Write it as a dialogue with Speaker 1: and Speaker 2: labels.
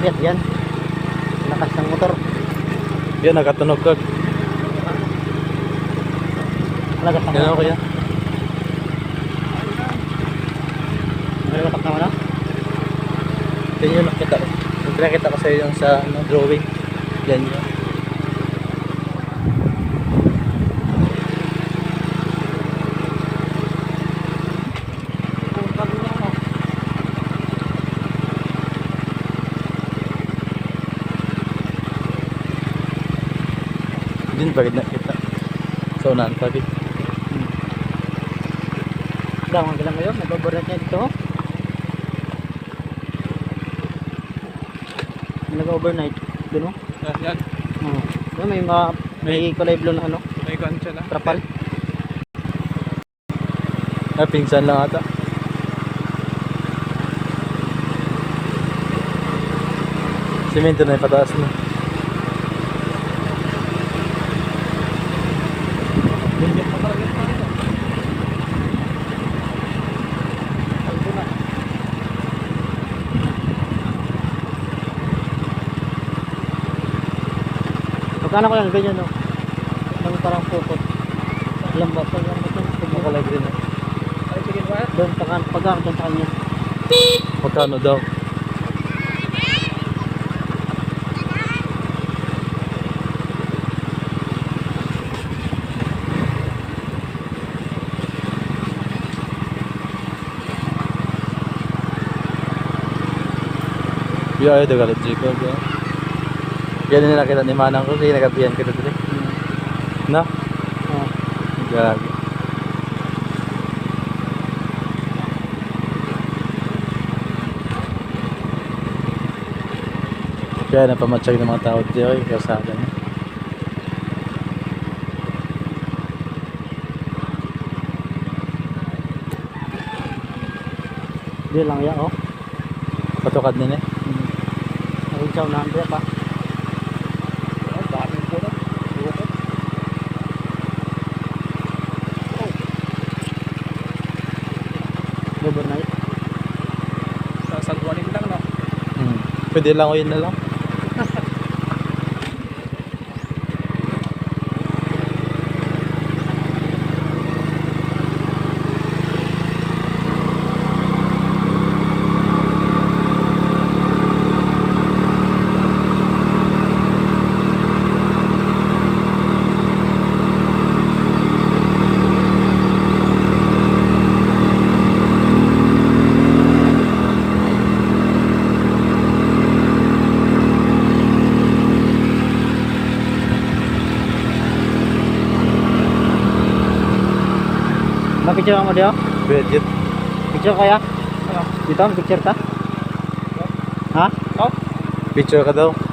Speaker 1: Yan, yan. Lakas ng motor.
Speaker 2: Yan, nakatunog kag.
Speaker 1: Lagas ng
Speaker 2: Yan
Speaker 1: motor.
Speaker 2: ako yan.
Speaker 1: May watak naman ah.
Speaker 2: Yan yung nakita ko. Yung pinakita ko sa'yo yung sa ano, drawing. Yan yun. Din pagid nakita. Sa unahan pagid.
Speaker 1: Daw, ang galang ngayon. Nag-overnight niya dito. oh. Nag-overnight. Doon oh.
Speaker 2: Yan, yan.
Speaker 1: Oo. Doon may mga may kulay blue na ano,
Speaker 2: May kancha na.
Speaker 1: trapal.
Speaker 2: Ah, pingsan lang ata. Simento na ipataas mo.
Speaker 1: Magkano ko yan? Ganyan no? Lang parang pupot. Lambat. Lambat yun.
Speaker 2: Makalay din eh.
Speaker 1: Doon pa kan pagkano doon sa kanya.
Speaker 2: Magkano daw? Iya, ayo galit Jacob. Ya. Yan na nakita ni Manang ko, kaya nagabihan kita dito. Na?
Speaker 1: Oo.
Speaker 2: Grabe. Kaya napamatsag ng mga tao dito ay kasada niya.
Speaker 1: Di lang ya oh.
Speaker 2: Patukad nila eh.
Speaker 1: Ayun siya unahan pa. Overnight.
Speaker 3: Sasalwanin lang, no?
Speaker 2: Hmm. Pwede lang o yun na lang.
Speaker 1: Mapicture mo diyo?
Speaker 2: Pwede.
Speaker 1: Picture kaya? Dito, picture ka? Ha?
Speaker 2: Picture ka daw.